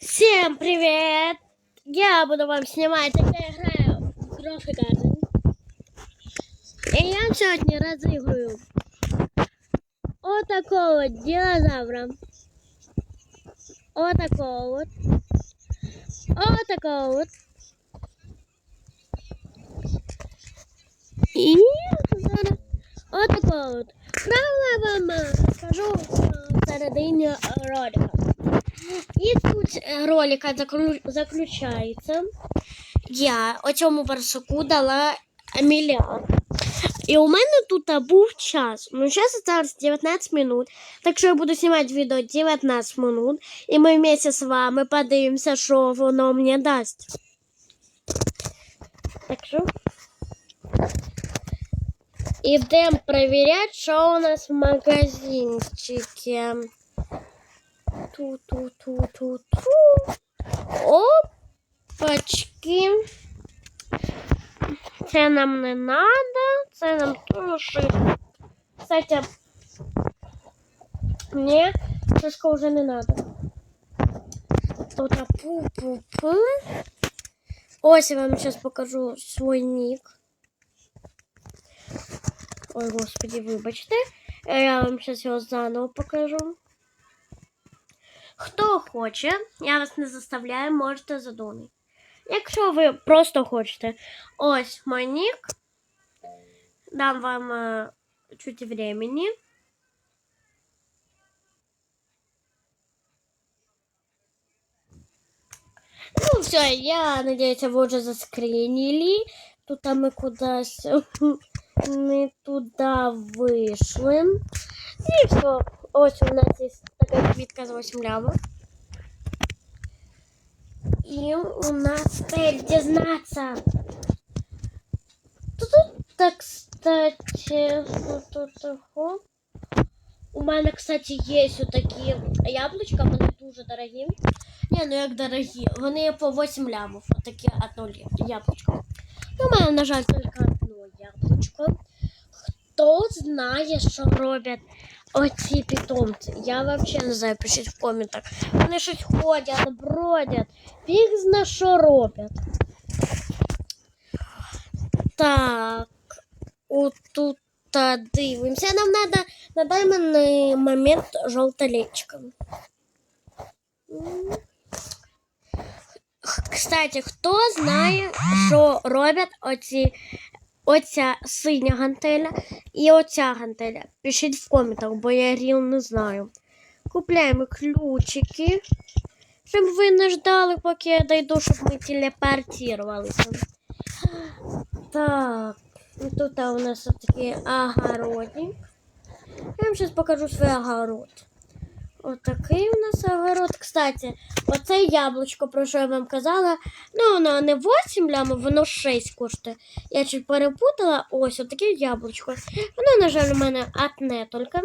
Всем привет! Я буду вам снимать, как я играю в Грофи Гарден. И я сегодня разыграю вот такого вот динозавра. Вот такого вот. Вот такого вот. И зараз вот такого вот. Правила я вам е, скажу в середині ролика. І тут е, ролика закру- заключається. Я оцьому барсуку дала мільярд. І у мене тут був час. Ну, зараз зараз 19 минут. Так що я буду знімати відео 19 минут. І ми вместе з вами подивимося, що воно мені дасть. Так що. Ідемо перевіряти, що у нас в магазинчике. Ту-ту-ту-ту-ту. Опачки. Це нам не надо. Це нам тоже. Кстати, мне шишка уже не надо. Тут пу-пу-пу. Ось я вам сейчас покажу свой ник. Ой, господи, вибачте. Я вам сейчас його заново покажу. Хто хоче, я вас не заставляю, можете задумати. Якщо ви просто хочете, ось мой нік. Дам вам е, чуть времени. Ну, все, я надеюсь, вы уже заскринили. Тут а ми кудись не туди вийшли. І все. Ось у нас є така квітка з 8 лямок. І у нас цель дізнатися. Тут, так, кстати, тут тако. У мене, кстати, є такі яблучка, вони дуже дорогі. Ні, ну як дорогі. Вони по 8 лямов. Отакі одно яблучко. Ну, у мене, на жаль, тільки одно яблучко. Хто знає, що роблять оці питомці? Я взагалі не знаю, пишіть в коментах. Вони щось ходять, бродять. Фіг зна, що роблять. Так. Отут та дивимося. Нам треба на даний момент жовта лечка. М. Х- Кстати, хто знає, що роблять оці, Оця синя гантеля і оця гантеля? Пишіть в коментах, бо я ріл не знаю. Купляємо ключики, щоб ви не ждали, поки я дойду, щоб ми телепортувалися. Так, тут у нас такий огородник. Я вам зараз покажу свій огород. Отакий у нас огород. Кстати, оце яблучко, про що я вам казала, ну воно не 8 лямов, воно 6 коштує. Я чуть перепутала. Ось отаке яблучко. Воно, на жаль, у мене одне тільки.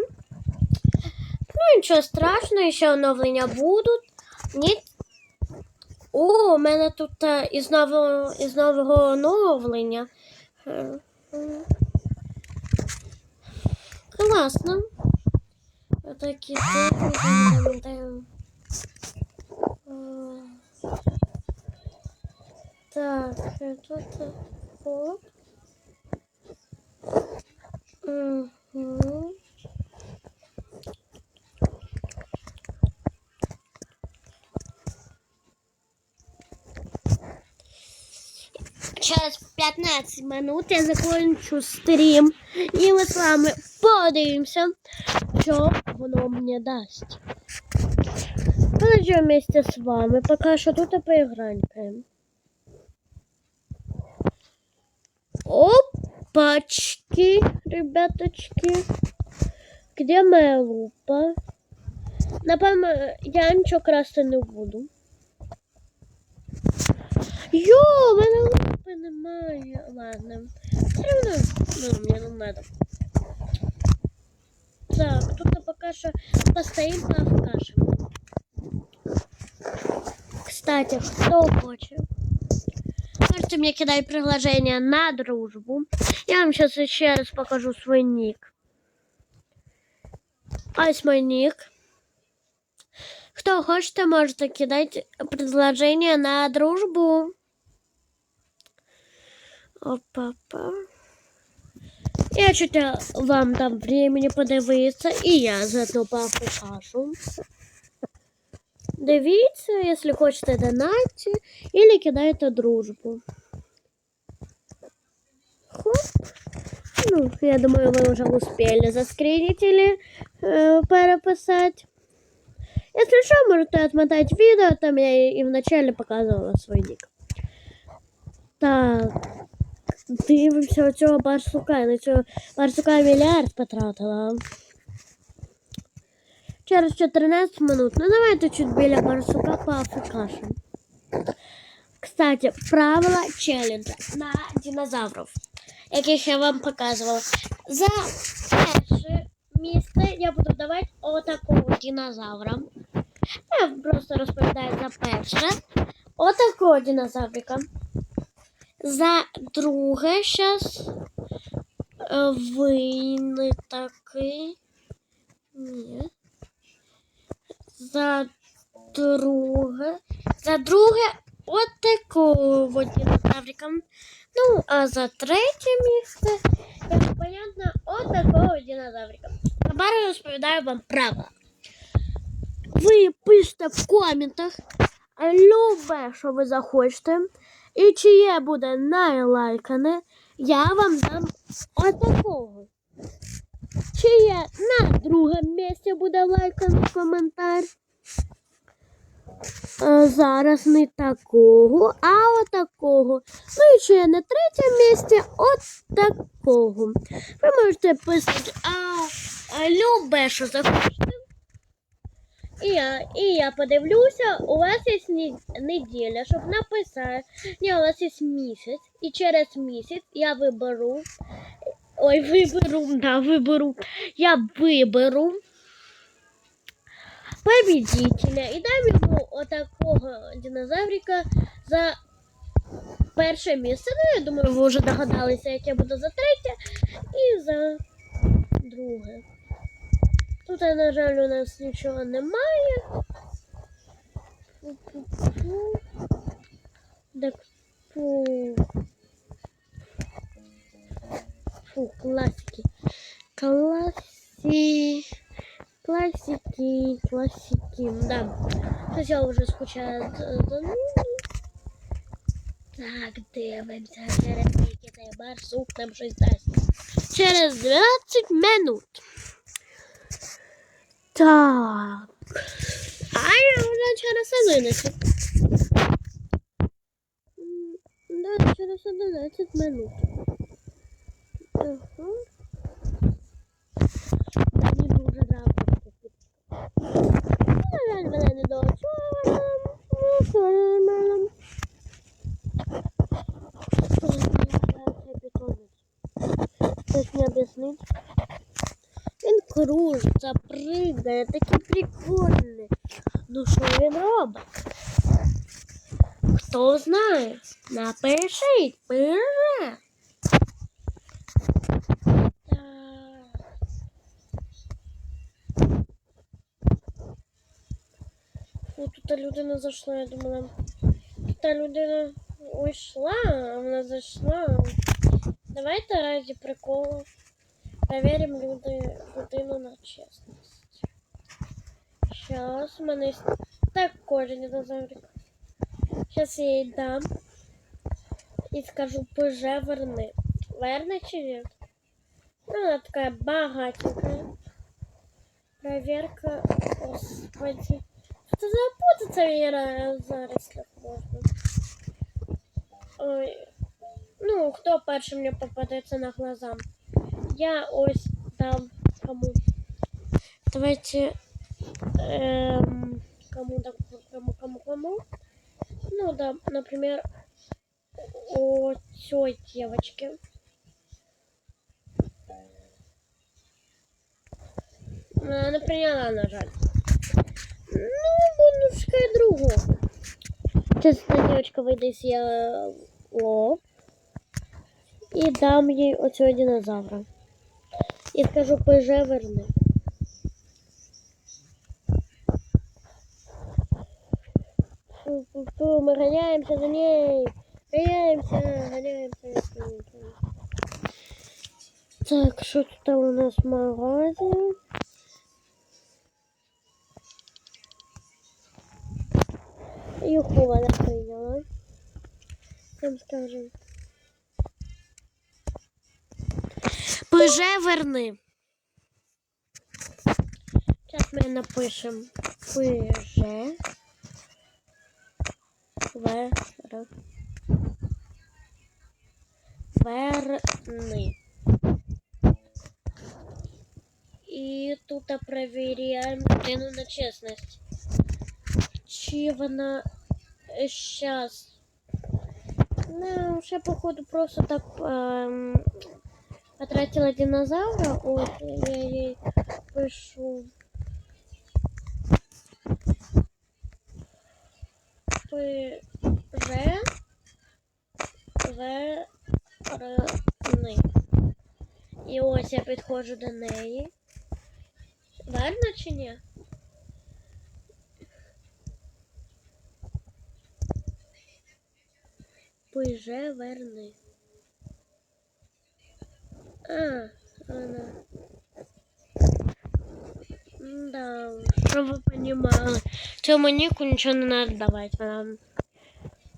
Ну, нічого страшного, ще оновлення будуть. Ні. О, у мене тут е, із нового, із нового оновлення. Е. Класно. Отакі техніки. Так, е, тут е, оп. Угу. Через 15 минут я закончу стрім. І ми з вами подивимося, що воно мені дасть. Полежу вместе с вами, пока что тут и поиграем. Опачки, ребяточки. Где моя лупа? Напевно, я нічого красти не буду. Йо, в мене лупи немає. Ладно. Все одно, ну, мені не надо. Что постоим, покажем. Кстати, кто хочет, можете мне кидать приглашение на дружбу. Я вам сейчас еще раз покажу свой ник. Ось мой ник. Хто хочете, можете кидати предложення на дружбу. Опа-па. Я чуть е, вам дам времени подивитися, і я заодно покажу. Дивіться, якщо хочете донатьте, или кидайте дружбу. Хоп. Ну, я думаю, вы уже успели заскринить или э, переписать. Если что, можете отмотать видео, там я и в начале показывала свой ник. Так. Дивимося цього барсука. На цього барсука мільярд потратила. Через 14 минут. Ну давайте чуть біля барсука поафрикашем. Кстати, правила челленджа на динозаврів, яких я вам показувала. За перше місце я буду давати отакого динозавра. Я просто розповідаю за перше. Отакого динозаврика. За друге щас е, ви не такий. Ні. За друге. За друге от такого динозаврика. Ну, а за третє місце, як понятно, от такого динозаврика. Я розповідаю вам правила. Ви пишете в коментах любе, що ви захочете. І чиє буде найлайкане, я вам дам отакого. Чиє на другому місці буде лайканий коментар. Е, Зараз не такого, а отакого. Ну і чиє на третьому місці от такого. Ви можете писати а, а любе, що захочете. І я, і я подивлюся, у вас є неділя, щоб написати. У вас є місяць. І через місяць я виберу. Ой, виберу, да, виберу. Я виберу победителя і дам йому отакого динозаврика за перше місце. Ну, я думаю, ви вже догадалися, як я буду за третє і за друге. Тут, на жаль, у нас нічого немає. Фу-фу-фу. Так, фу. Фу, классики. Класси. Классики, классики, да. Хотя уже скучаю за. Так, дивимося, через цей барсук нам щось дасть. Через 20 минут. Так. А я вже через 11. М, Да, через 11 минут. Ага. Мені б вже равно. Жаль, мене не доочула. Ну, що я не мала. Що ж мені зараз бетонить? Хтось мені об'яснить? Він кружиться, пригає, такий прикольний. Ну що він робить? Хто знає? Напишіть, пише. Тут людина зайшла, я думала. Тут людина уйшла, а вона зайшла. Давайте раді приколу. Проверим люди, людину на чесність. Сейчас у мене є такой же динозаврик. Сейчас я їй дам. І скажу, ПЖ верни. Верне чи ні? Ну, она такая богатенькая. Проверка. Господи. Что запутаться Вера зараз як можна. Ой. Ну, хто перший мені попадеться на глаза? Я ось дам кому. Давайте эм, кому дам кому кому кому. Ну да, например, о той девочке. Она не приняла, на жаль. Ну, буду шукати другого. Девочка выйдет из я лоб. І дам їй оцього динозавра. І скажу, ПЖ верни. Мы гоняемся за ней. Гоняемся, гоняемся. Так, что тут у нас в магазин? Юху вона прийняла. Там скажем. Пиже верни. Сейчас ми напишем пиже вер верни. І тут проверяємо людину на чесність. Чи вона зараз. Ну, ще, походу, просто так ем, потратила динозавра. От я їй пишу. Пиже верни. І ось я підходжу до неї. Верно чи ні? Пиже верни. А, она. Да, щоб ви понимали. Цьому Ніку нічого не надо давати. Вона...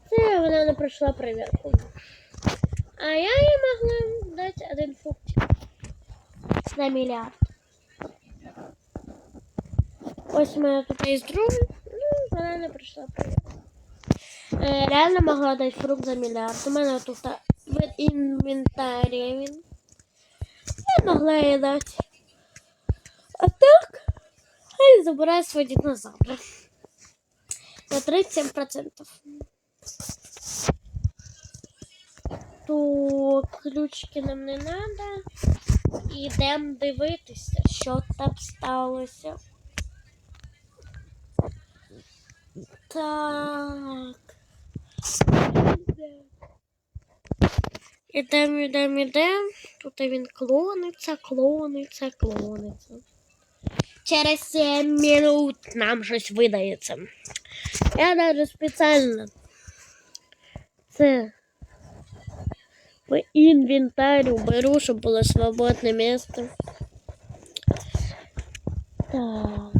Це вона не пройшла перевірку. А я їй могла дати один фруктик. На мільярд. Ось у мене тут є другий. Ну, вона не пройшла перевірку. Е, реально могла дати фрукт за мільярд. У мене тут в інвентарі він. Могла їй дати. А так, хай забирає свої динозаври. На 37%. То ключики нам не треба. Ідемо дивитися, що там сталося. Так. Ідем, ідем, ідем. Тут він клониться, клониться, клониться. Через 7 минут нам щось видається. Я навіть спеціально це в інвентарь беру, щоб було свободне місце. Так.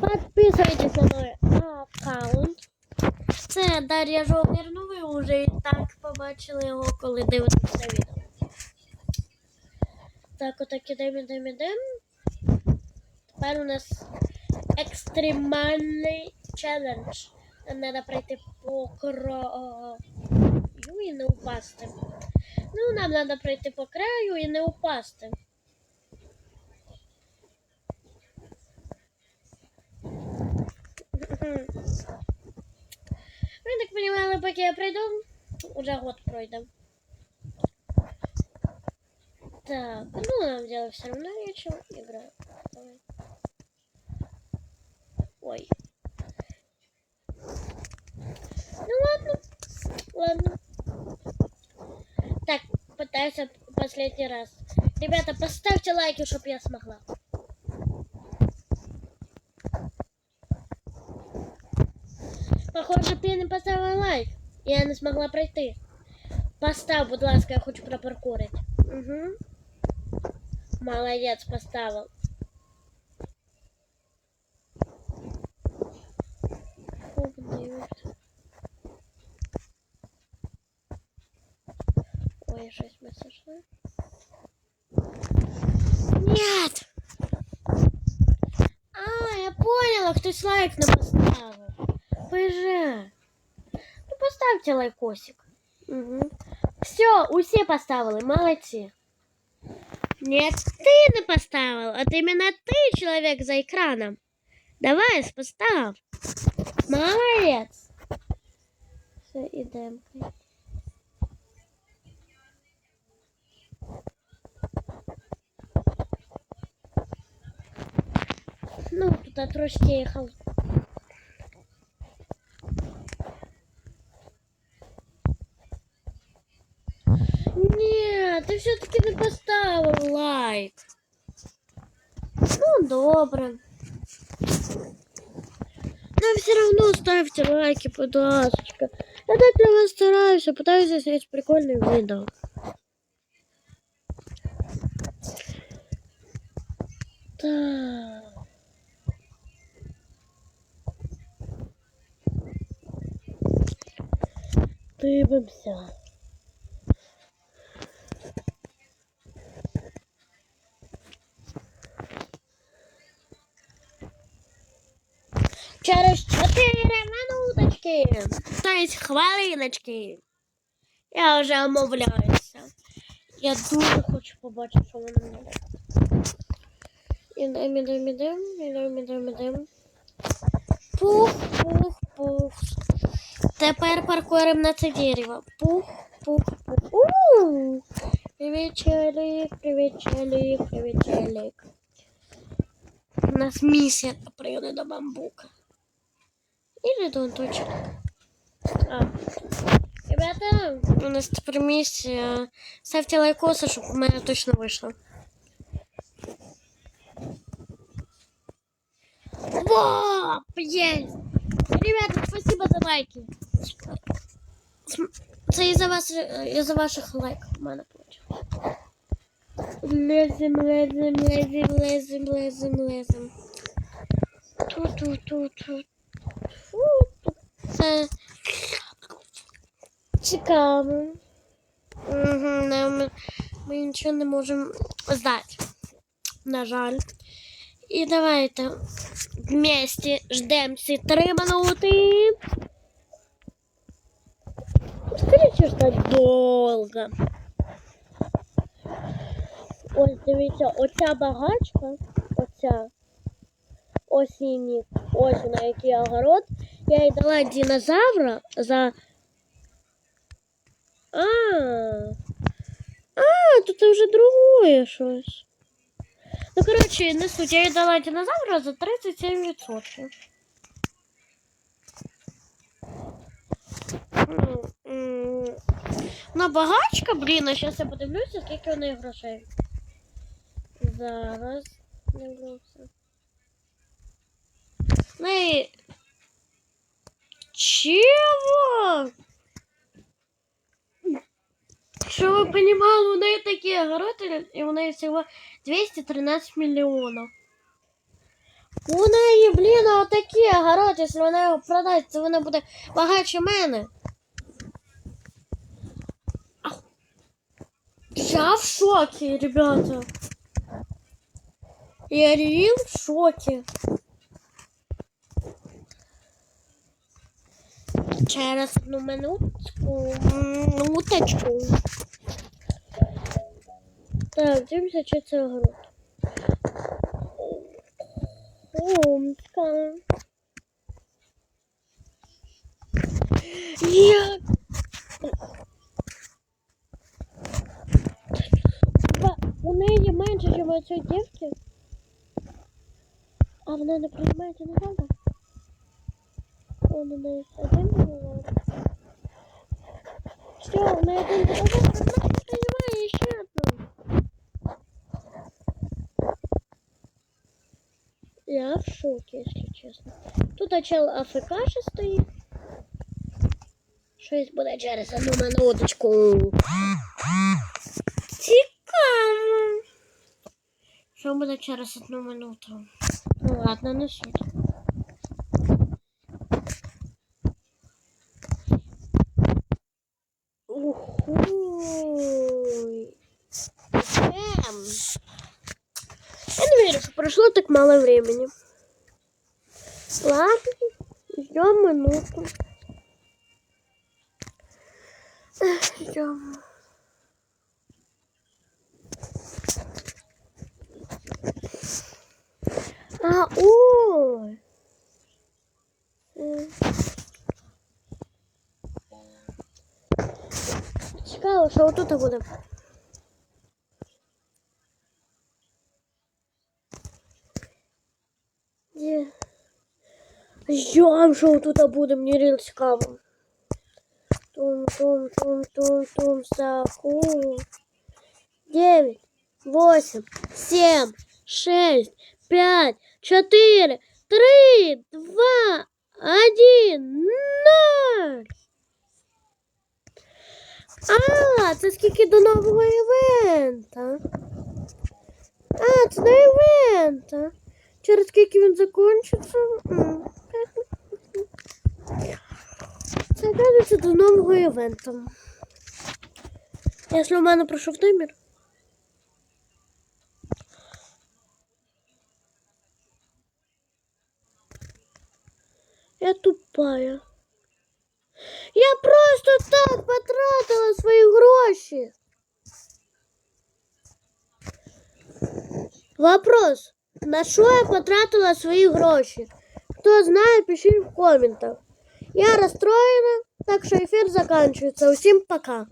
Подписывайтесь на мой аккаунт. Це Дар'я Жовнір, ну ви вже і так побачили його, коли дивитеся відео. Так, отак ідемо, ідемо, ідемо. Тепер у нас екстремальний челендж. Нам треба пройти по краю і не упасти. Ну, нам треба пройти по краю і не упасти. Ви так понимали, поки я прийду, уже год пройде. Так, ну нам делать все равно нечего. Играю. Ой. Ну ладно. Ладно. Так, пытаюсь последний раз. Ребята, поставьте лайки, чтобы я смогла. Похоже, ти не поставила лайк. Я не змогла пройти. Постав, будь ласка, я хочу пропаркурити. Угу. Фу, блін. Ой, щось ми сошли. Нет! А, я поняла, хтось лайк не поставив. ПЖ. Ну, поставьте лайкосик. Угу. Все, усі поставили, молодці. Нет, ты не поставил, от именно ты человек за экраном. Давай, постав. Молодец. Все, идем. Ну, тут трошки ехал. Ні, ти все-таки не поставив лайк. Ну, добре. все равно ставьте лайки, пожалуйста. Я так для вас стараюсь, а пытаюсь снять прикольные видео. Так. Дивимося. Тобто хвилиночки. Я вже омовляюся. Я дуже хочу побачити, що воно мене. Ідем, ідем, ідем, ідем, ідем, ідем. Пух, пух, пух. Тепер паркуємо на це дерево. Пух, пух, пух. У! Привіт, челік, привіт, челік, привіт, челік. У нас миссия прийде до бамбука. Или до точно. А. Ребята, у нас тепер миссия. Ставьте лайкосы, чтобы у меня точно вышло. Во! Есть! Ребята, спасибо за лайки. Це із-за вас, із-за ваших лайків у мене вийшло. Лезем, лезем, лезем, лезем, лезем, лезем. Ту-ту-ту-ту. Це цікаво. Угу, ми, ми нічого не можемо здати. На жаль. І давайте вместе ждем ці три минути. Скоріше ждать довго. Ось дивіться, оця багачка, оця осінні, ось на який огород. Я їй дала динозавра за. А, а, тут вже другое щось. Ну, коротше, не суть, я їй дала динозавра за 37%. Ну, Ну, багачка, блін, а зараз я подивлюся, скільки у неї грошей. Зараз дивлюся. Ну і... Чего? Щоб ви понимали, у неї такі огороди, і у неї всього 213 мільйонів. У неї, блін, отакі огороди, якщо вона його продасть, то вона буде багатше мене. Я в шоке, ребята. Я реально в шоке. Через одну минутку. Минуточку. Так, дивимося, чи це огород. Умка. Я... У неї менше, ніж у цієї дівки. А вона не приймається на у неї один голова. Все, неї один голова, вона не приймає ще одну. Я в шоке, если честно. Тут чел АФК ще стоїть. Щось буде через одну минуточку. Цікаво. Що буде через одну минуту? Ну ладно, не суть. Прошло так мало времени. Ладно, ждем минуту. Ждем. А, ой. М. Цікаво, що отут буде. Ждем, що тут буде, мені реально цікаво. Тум, тум, тум, тум, тум, саху. Девять, восемь, семь, шесть, пять, четыре, три, два, один, ноль. А, це скільки до нового івента. А, це до івента. Через скільки він закінчиться? М. Це кажеться до нового івента. Якщо в мене пройшов таймер. Я тупая. Я просто так потратила свої гроші. Вопрос. На що я потратила свої гроші? Хто знає, пишіть в коментах. Я розстроєна, так що ефір закінчується. Усім пока.